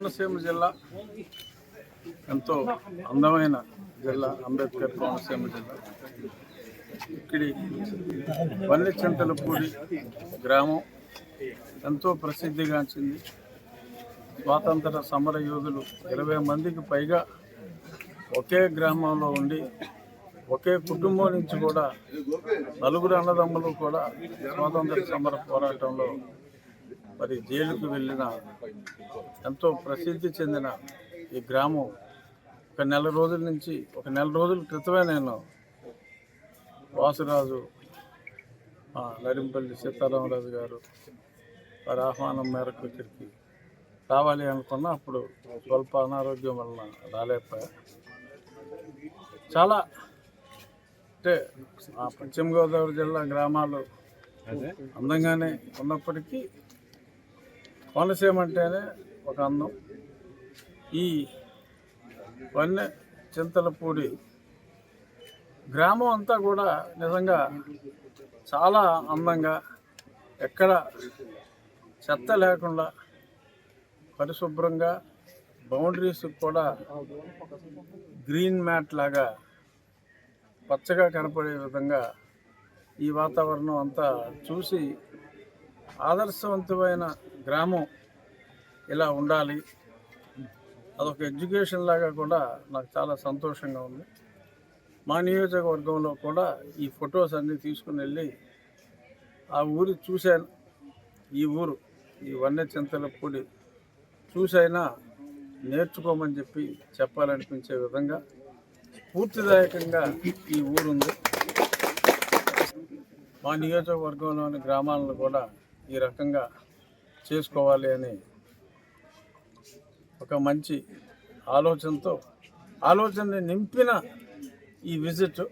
కోనసీమ జిల్లా ఎంతో అందమైన జిల్లా అంబేద్కర్ కోనసీమ జిల్లా. ఇక్కడి వన్నెచింతలపూడి గ్రామం ఎంతో ప్రసిద్ధిగాంచింది స్వాతంత్ర సమర యోధులు ఇరవై మందికి పైగా ఒకే గ్రామంలో ఉండి ఒకే కుటుంబం నుంచి కూడా నలుగురు అన్నదమ్ములు కూడా స్వాతంత్ర సమర పోరాటంలో మరి జైలుకు వెళ్ళిన ఎంతో ప్రసిద్ధి చెందిన ఈ గ్రామం. ఒక నెల రోజుల నుంచి ఒక నెల రోజుల క్రితమే నేను వాసురాజు ఆ, నరింపల్లి సీతారామరాజు గారు వారి ఆహ్వానం మేరకు ఇక్కడికి రావాలి అనుకున్నా అప్పుడు స్వల్ప అనారోగ్యం వలన రాలేకపోయా. చాలా అంటే పశ్చిమ గోదావరి జిల్లా గ్రామాలు అందంగానే ఉన్నప్పటికీ కోనసీమ అంటేనే ఒక అందం. ఈ వన్నె చింతలపూడి గ్రామం అంతా కూడా నిజంగా చాలా అందంగా ఎక్కడ చెత్త లేకుండా పరిశుభ్రంగా బౌండరీస్ కూడా గ్రీన్ మ్యాట్ లాగా పచ్చగా కనపడే విధంగా ఈ వాతావరణం అంతా చూసి ఆదర్శవంతమైన గ్రామం ఇలా ఉండాలి. అదొక ఎడ్యుకేషన్ లాగా కూడా నాకు చాలా సంతోషంగా ఉంది. మా నియోజకవర్గంలో కూడా ఈ ఫొటోస్ అన్నీ తీసుకుని వెళ్ళి ఆ ఊరి చూశాను. ఈ ఊరు ఈ వన్య చింతలపూడి చూసైనా నేర్చుకోమని చెప్పి చెప్పాలనిపించే విధంగా స్ఫూర్తిదాయకంగా ఈ ఊరుంది. మా నియోజకవర్గంలోని గ్రామాలను కూడా ఈ రకంగా చేసుకోవాలి అని ఒక మంచి ఆలోచనతో ఆలోచనని నింపిన ఈ విజిట్.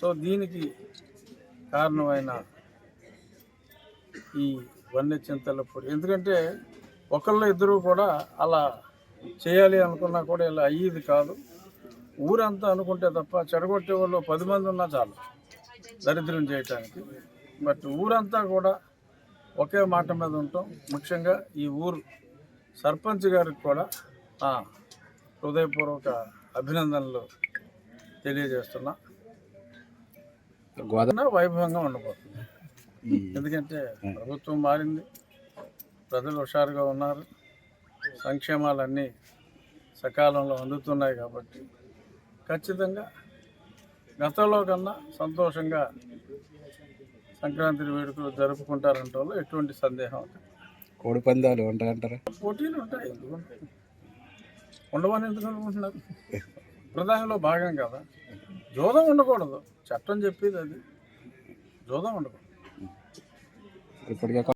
సో దీనికి కారణమైన ఈ వన్య చింతలపూడి ఎందుకంటే ఒకళ్ళు ఇద్దరు కూడా అలా చేయాలి అనుకున్నా కూడా ఇలా అయ్యేది కాదు. ఊరంతా అనుకుంటే తప్ప చెడగొట్టే వాళ్ళు పది మంది ఉన్నా చాలు దరిద్రం చేయటానికి. బట్ ఊరంతా కూడా ఒకే మాట మీద ఉంటాం. ముఖ్యంగా ఈ ఊరు సర్పంచ్ గారికి కూడా ఆ, హృదయపూర్వక అభినందనలు తెలియజేస్తున్నా. గోదావరి వైభవంగా ఉండబోతుంది. ఎందుకంటే ప్రభుత్వం మారింది ప్రజలు హుషారుగా ఉన్నారు సంక్షేమాలన్నీ సకాలంలో అందుతున్నాయి కాబట్టి ఖచ్చితంగా గతంలో కన్నా సంతోషంగా సంక్రాంతి వేడుకలు జరుపుకుంటారంటే ఎటువంటి సందేహం. కోడి పందాలు ఉంటాయంటారా? పోటీలు ఉంటాయి? ఉండవని ఎందుకు అనుకుంటున్నారు? ప్రధానంలో భాగం కదా. జోదం ఉండకూడదు. చట్టం చెప్పేది అది. జోదం ఉండకూడదు. ఇప్పటికే